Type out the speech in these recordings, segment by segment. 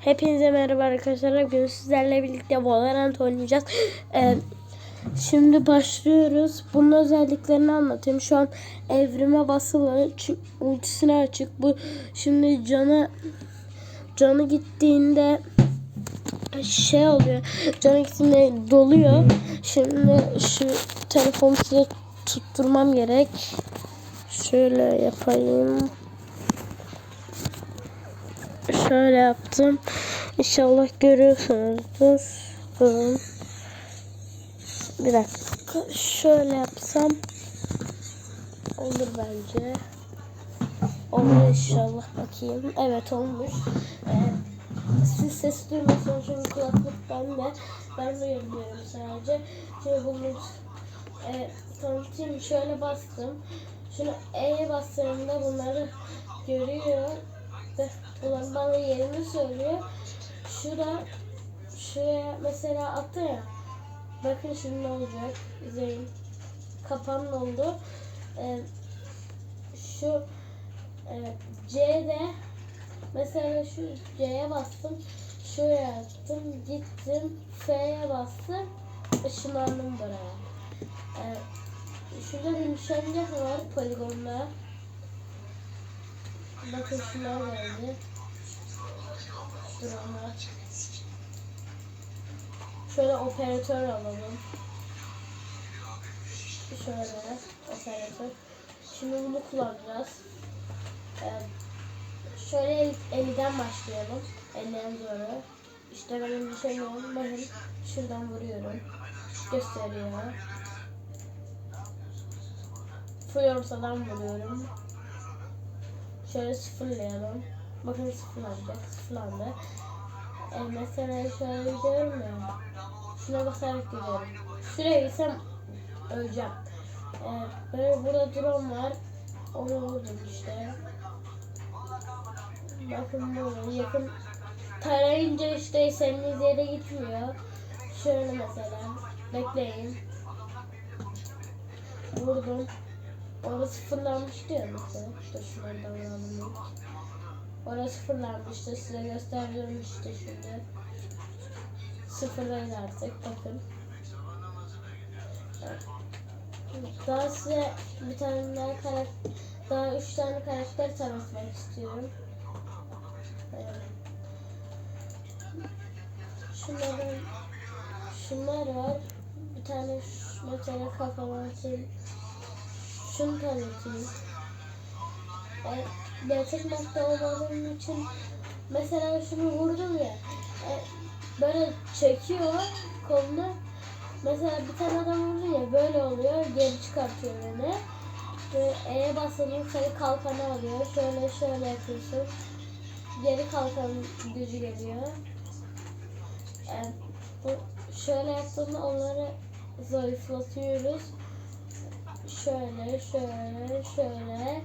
Hepinize merhaba arkadaşlar. Bugün sizlerle birlikte Valorant oynayacağız. Ee, şimdi başlıyoruz. Bunun özelliklerini anlatayım. Şu an evrime basılı. Ultisine açık. Bu şimdi canı canı gittiğinde şey oluyor. Canı gittiğinde doluyor. Şimdi şu telefonu size tutturmam gerek. Şöyle yapayım. Şöyle yaptım. İnşallah görüyorsunuzdur. Durun. Bir dakika. Şöyle yapsam olur bence. Olur inşallah bakayım. Evet olmuş. Ee, siz ses duymuyorsunuz çünkü kulaklık bende. Ben duyabiliyorum sadece. Şimdi bunu e, tanıtayım. Şöyle bastım. Şunu E'ye bastığımda bunları görüyor. Bunlar bana yerini söylüyor. Şurada şuraya mesela attı ya. Bakın şimdi ne olacak. İzleyin. Kapan oldu. Ee, şu e, C'de mesela şu C'ye bastım. Şuraya attım. Gittim. F'ye bastım. Işınlandım buraya. Ee, şurada bir nişancak var poligonda. Bakın şunlar geldi. Şöyle operatör alalım. Şöyle operatör. Şimdi bunu kullanacağız. Şöyle el, elden başlayalım. Elden zoru. İşte benim bir yok. Bakın şuradan vuruyorum. Gösteriyor. Full ortadan vuruyorum. Şöyle sıfırlayalım. Bakın sıfırlanacak. Sıfırlandı. E, mesela şöyle gidiyorum ya. Şuna basarak gidiyorum. Şuraya öleceğim. E, böyle burada drone var. Onu vurdum işte. Bakın burada yakın tarayınca işte istediğiniz yere gitmiyor. Şöyle mesela. Bekleyin. Vurdum. Orası sıfırlanmıştı ya mesela. İşte şunlardan alalım. Orası sıfırlanmıştı. Size gösterdim işte şimdi. Sıfırlayın artık. Bakın. Daha size bir tane daha karakter, daha üç tane karakter tanıtmak istiyorum. Evet. Şunların, şunlar var. Bir tane mesela kafama atayım. Şunu tanıtayım. E, gerçek madde olmadığım için mesela şunu vurdum ya. E, böyle çekiyor kolunu. Mesela bir tane adam vurdu ya böyle oluyor. Geri çıkartıyor beni. Ve E'ye basınca seni kalkanı alıyor. Şöyle şöyle yapıyorsun. Geri kalkan gücü geliyor. E, bu, şöyle yaptığında onları zayıflatıyoruz şöyle şöyle şöyle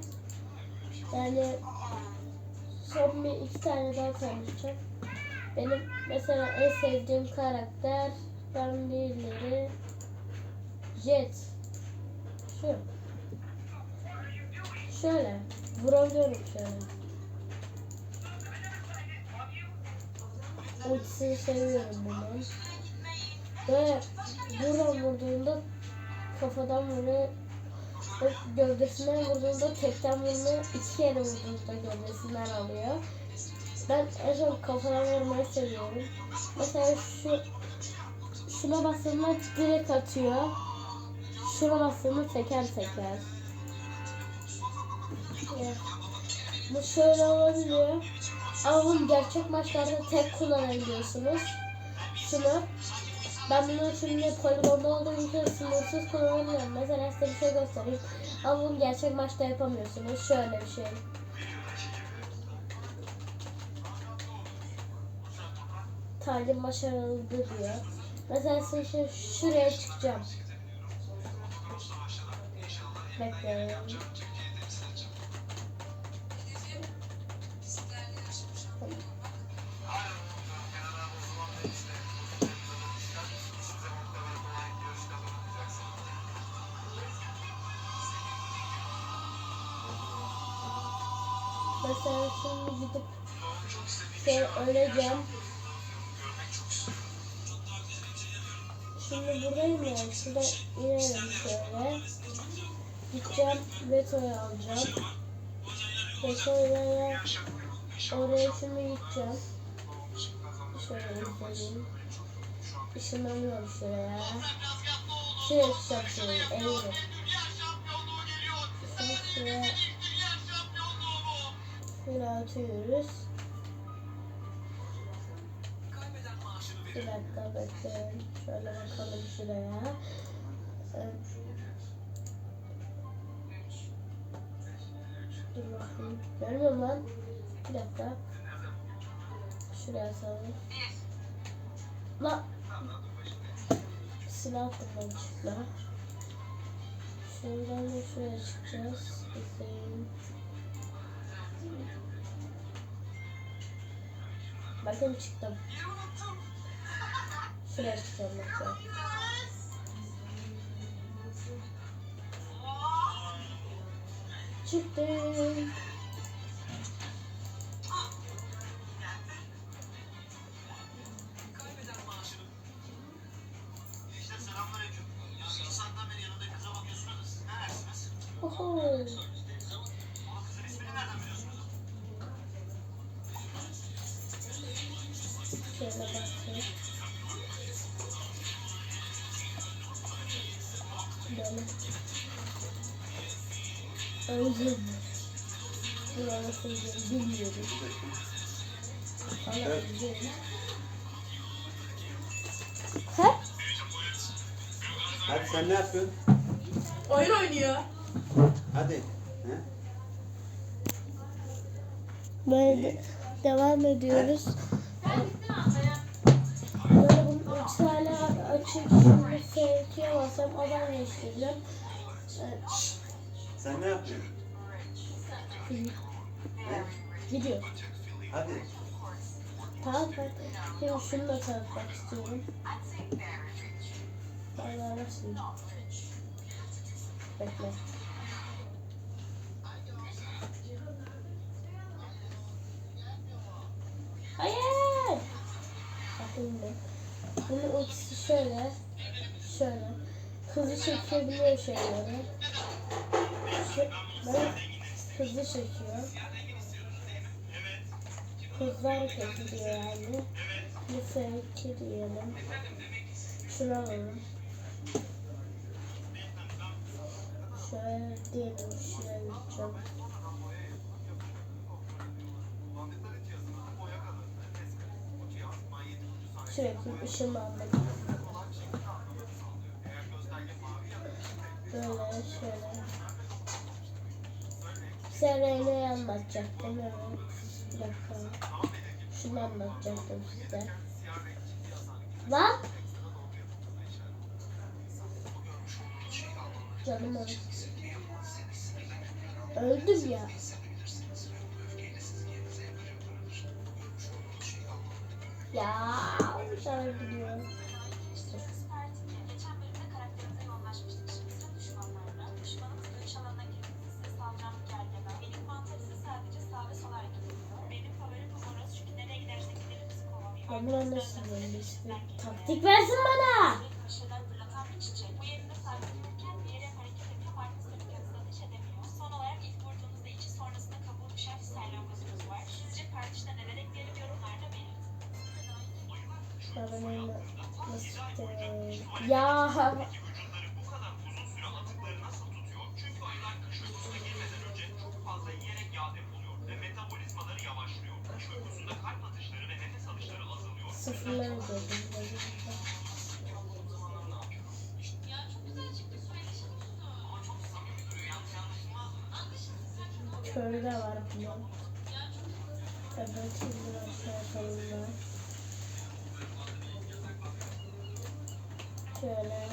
yani son bir iki tane daha konuşacağım. Benim mesela en sevdiğim karakter ben birileri Jet. Şu. Şöyle vurabiliyorum şöyle. Ultisini seviyorum bunu böyle buradan vurduğunda kafadan o gövdesinden vurduğunda tekten vurmuyor. iki kere vurduğunda gövdesinden alıyor. Ben en çok kafadan vurmayı seviyorum. Mesela şu şuna bastığımda direkt atıyor. Şuna bastığımda teker teker. Evet. Bu şöyle olabiliyor. Ama bunu gerçek maçlarda tek kullanabiliyorsunuz. Şunu ben bunu şimdi poligonda olduğum için sınırsız kullanamıyorum. Mesela size bir şey göstereyim. Ama bunu gerçek maçta yapamıyorsunuz. Şöyle bir şey. Talim başarılı diyor. Mesela size şimdi şuraya çıkacağım. Bekleyin. Öleceğim. Şimdi buradayım ya. Şurada inelim şöyle. Gideceğim Beto'yu alacağım. Beto'ya oraya şimdi gideceğim. Şöyle izleyelim. Işınlanıyorum şuraya. Şuraya şöyle. Eğilim. Şunu şuraya şöyle atıyoruz. Bir dakika bekleyin. Şöyle bakalım şuraya. Evet. Dur bakayım. Görmüyorum lan. Bir dakika. Şuraya atalım. La. Silah çıkla. Şuradan da şuraya çıkacağız. Bekleyin. Bakın çıktım. Şuraya çıkacağım bakın. Çıktım. İşte selamünaleyküm. Ya Böyle. Nasıl gidiyorum bilmiyorum. Gidiyorum. Ha? Hadi sen ne yapıyorsun? Oyun oynuyor. Hadi. He? Böyle de- devam ediyoruz. Böyle açık şimdi seyirciye basam adam değiştireceğim. Sen ne yapıyorsun? He? Gidiyor. Hadi. Tamam ben şimdi şunu da tanıtmak istiyorum. Allah nasıl? Bekle. Hayır! Bakın bir. Bunun ultisi şöyle. Şöyle. Hızlı çekebiliyor şeyleri. Böyle hızlı çekiyor. Hızlı hareket ediyor yani. Bir sevki diyelim. Şunu alalım. Şöyle diyelim şuraya gideceğim. Sürekli ışınlanmak. Böyle şöyle. Reyna'yı anlatacaktım evet. Dakika. Şunu anlatacaktım size. Lan! Canım öldü. Öldüm ya. Kovalıyor. Ama nasıl böyle işte. Taktik versin bana. Anlaşılmaz. Körde var bunun. Evet şimdi aşağı sonunda. Şöyle.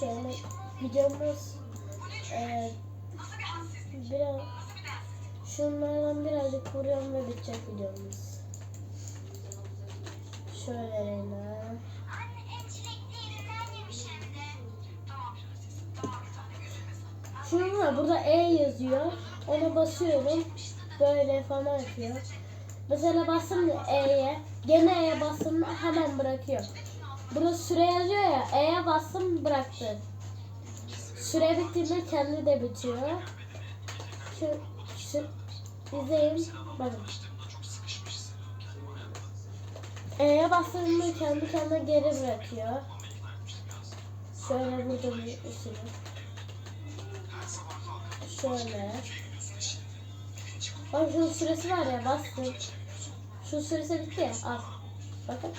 Şöyle videomuz eee biraz şunlardan birazcık vuruyorum ve bitecek videomuz. Şöyle Reyna. Şunun burada E yazıyor. Ona basıyorum. Böyle falan yapıyor. Mesela bastım E'ye. Gene E'ye bastım hemen bırakıyor. Burada süre yazıyor ya. E'ye bastım bıraktı. Süre bittiğinde kendi de bitiyor. Şu, şu izleyin. Bakın. E'ye bastığımda kendi kendine geri bırakıyor. Şöyle burada bir üstüne. Şöyle. Bak şunun süresi var ya bastım. Şu süresi bitti ya al. Bakın.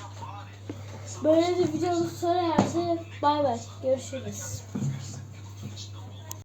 Böyle bir videonun sonra yerde bay bay. Görüşürüz.